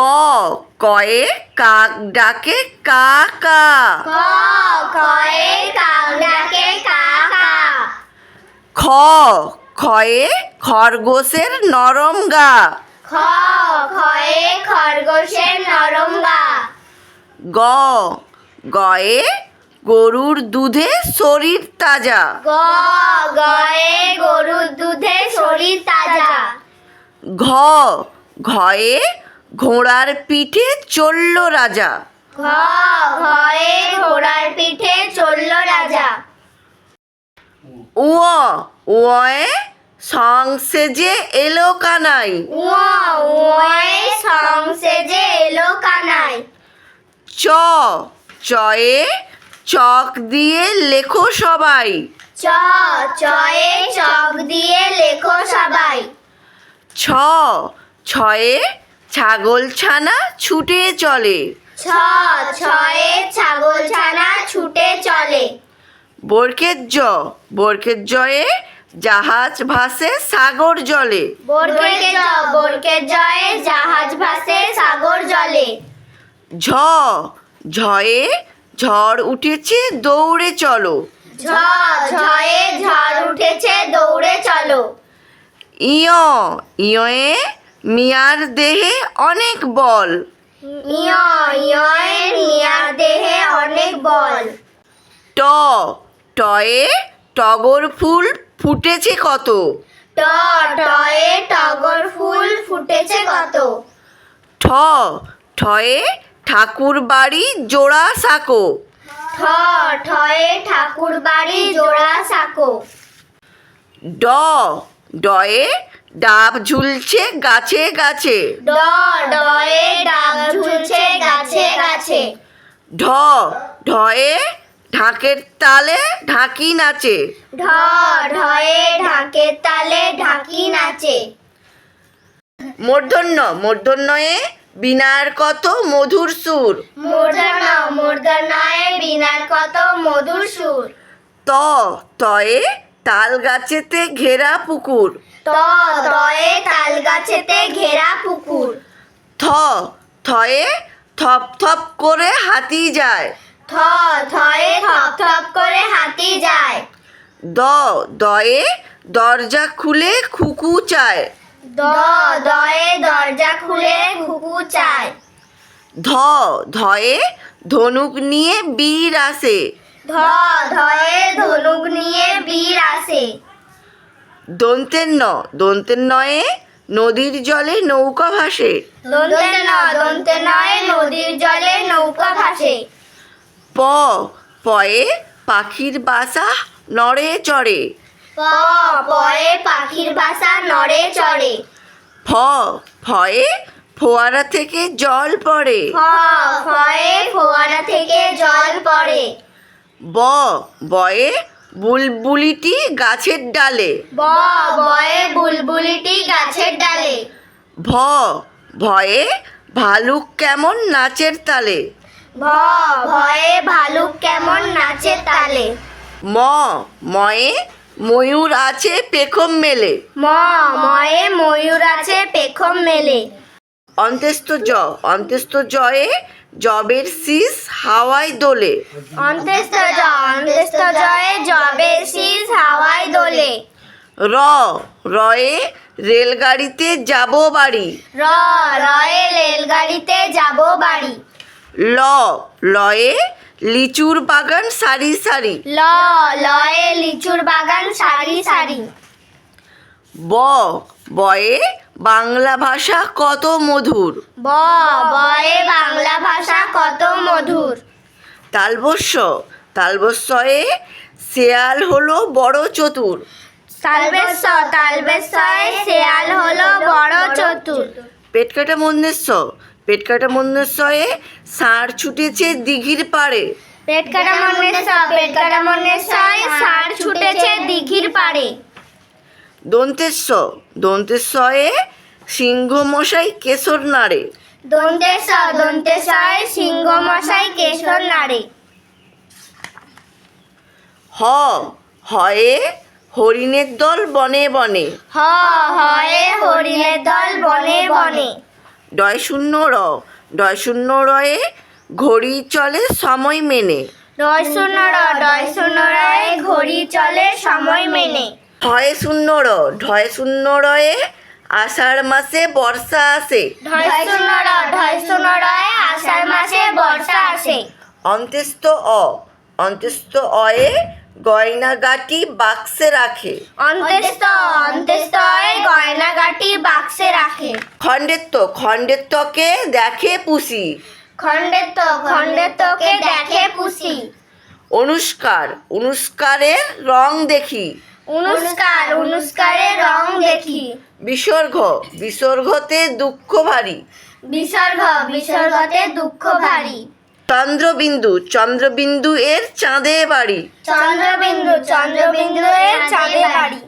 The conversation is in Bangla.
ক কয়ে কাক ডাকে কা কা ক কয়ে কাক ডাকে কা কা খ খয়ে খরগোশের নরম গা। খ খয়ে খরগোশের নরম গা। গ গয়ে গরুর দুধে শরীর তাজা। গ গয়ে গরুর দুধে শরীর তাজা। ঘ ঘয়ে ঘোড়ার পিঠে চলল রাজা। ঘ ঘয়ে ঘোড়ার পিঠে চলল রাজা। উ উয়ে সংসেজে এলো কানাই। উয়া উয়ে সংসেজে এলো কানাই। চ চয়ে চক দিয়ে লেখো সবাই। চ চয়ে চক দিয়ে লেখো সবাই। ছ ছয়ে ছাগল ছানা ছুটে চলে। ছ ছয়ে ছাগল ছানা ছুটে চলে। বরকের জ বরকের জয়ে জাহাজ ভাসে সাগর জলে। জ বরকে জয়ে জাহাজ ভাসে সাগর জলে। ঝ ঝয়ে ঝড় উঠেছে দৌড়ে চলো। ঝ ঝয়ে ঝড় উঠেছে দৌড়ে চলো। ইয় ইয়ে মিয়ার দেহে অনেক বল। মিয়ার দেহে অনেক বল। ট টয়ে টগর ফুল ফুটেছে কত? ট টয়ে টগর ফুল ফুটেছে কত? ঠ ঠয়ে ঠাকুর বাড়ি জোড়া সাকো। ঠ ঠয়ে ঠাকুর বাড়ি জোড়া সাকো। ড ডয়ে ডাব ঝুলছে গাছে গাছে। ড ডয়ে ডাব ঝুলছে গাছে গাছে। ঢ ঢয়ে ঢাকের তালে ঢাকি নাচে। ঢ ঢয়ে ঢাকের তালে ঢাকি নাচে। মূর্ধন্য মূর্ধন্যয়ে বিনার কত মধুর সুর। মূর্ধন্য মূর্ধন্যয়ে বিনার কত মধুর সুর। ত তয়ে তাল গাছেতে ঘেরা পুকুর। ত তয়ে তাল গাছেতে ঘেরা পুকুর। থ থয়ে থপ থপ করে হাতি যায়। থ থয়ে থপ থপ করে হাতি যায়। দ দয়ে দরজা খুলে খুকু চায়। দ দয়ে দরজা খুলে খুকু চায়। ধ ধয়ে ধনুক নিয়ে বীর আসে। ধ ধয়ে ধনুক দন্তের ন দন্তের নয়ে নদীর জলে নৌকা ভাসে। দন্তে ন দন্তে নয় নদীর জলে নৌকা ভাসে। প পয়ে পাখির বাসা নড়ে চড়ে। প পয়ে পাখির বাসা নড়ে চড়ে। ফ ফয়ে ফোয়ারা থেকে জল পড়ে। ফ ফয়ে ফোয়ারা থেকে জল পড়ে। ব বয়ে বুলবুলিটি গাছের ডালে। ব বয়ে বুলবুলিটি গাছের ডালে। ভ ভয়ে ভালুক কেমন নাচের তালে। ভ ভয়ে ভালুক কেমন নাচে তালে। ম ময়ে ময়ূর আছে পেখম মেলে। ম ময়ে ময়ূর আছে পেখম মেলে। অন্ত্যেস্ত জ অন্ত্যেস্ত জয়ে জবের শীষ হাওয়ায় দোলে। অন্তেস্ত জ অন্তেস্ত জয়ে জবে শীষ হাওয়ায় দোলে। র রয়ে রেলগাড়িতে যাব বাড়ি। র রয়ে রেলগাড়িতে যাব বাড়ি। ল লয়ে লিচুর বাগান সারি সারি। ল লয়ে লিচুর বাগান সারি সারি। ব বয়ে বাংলা ভাষা কত মধুর। ব বয়ে বাংলা ভাষা কত মধুর। তালবস্য তালবস্যয়ে শেয়াল হলো বড় চতুর। তালবেশ তালবেশয়ে শেয়াল হলো বড় চতুর। পেটকাটা মন্দেশ্ব পেটকাটা মন্দেশ্বয়ে ষাঁড় ছুটেছে দিঘির পাড়ে। পেট কাটা মনের পেট কাটা ষাঁড় ছুটেছে দিঘির পাড়ে। দন্তেশ্ব দন্তেশ্বয়ে সিংহ মশাই কেশর নাড়ে। দন্তেশ দন্তেশয়ে সিংহ মশাই কেশর নাড়ে। হ হয়ে হরিণের দল বনে বনে। হ হয়ে হরিণের দল বনে বনে। ডয় শূন্য র ডয় শূন্য রয়ে ঘড়ি চলে সময় মেনে। ডয় শূন্য র ডয় শূন্য রয়ে ঘড়ি চলে সময় মেনে। ঢয় শূন্য র ঢয় শূন্য রয়ে আষাঢ় মাসে বর্ষা আসে। ঢয় শূন্য র ঢয় শূন্য রয়ে আষাঢ় মাসে বর্ষা আসে। অন্ত্যেস্ত অ। অন্ত্যেস্ত অয়ে গয়নাগাটি বাক্সে রাখে। অন্ত্যেস্ত এ গয়নাগাটি বাক্সে রাখে। খণ্ডেত্ব খণ্ডেত্বকে দেখে পুষি। খণ্ডেত্ব খণ্ডেত্বকে দেখে পুষি। অনুষ্কার অনুষ্কারের রং দেখি। অনুষ্কার অনুষ্কারে রং দেখি। বিসর্গ বিসর্গতে দুঃখ ভারী। বিসর্গ বিসর্গতে দুঃখ ভারী। চন্দ্রবিন্দু চন্দ্রবিন্দু এর চাঁদে বাড়ি। চন্দ্রবিন্দু চন্দ্রবিন্দু এর চাঁদে বাড়ি।